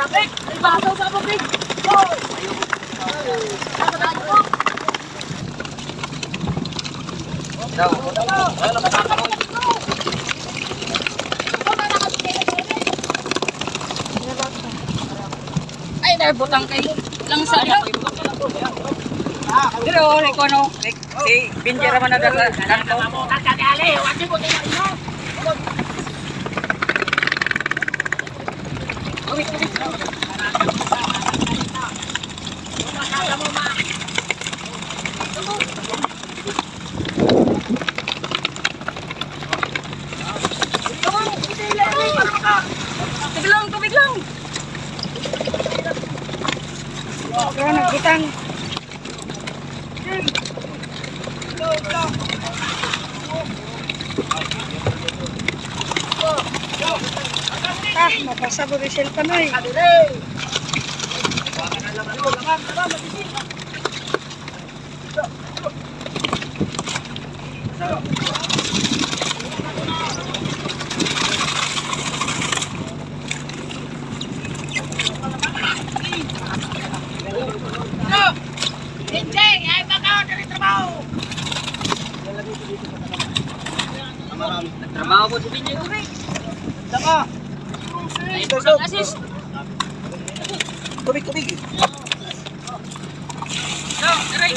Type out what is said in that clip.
May baso sa babig! Hoy! Ano na mo? Ay, narbutang kay lang sa iyo. Pero ni ko no, si Binjera man na dala kanto. Mo kakadali! Wati mo Pero nagbutang. Ah, mapasa ko rin pa na eh. Hindi! Ay, baka ako na trabaho! Trabaho mo si Binjera. Saka! Ay, pusang assist. Tubig! No, aray.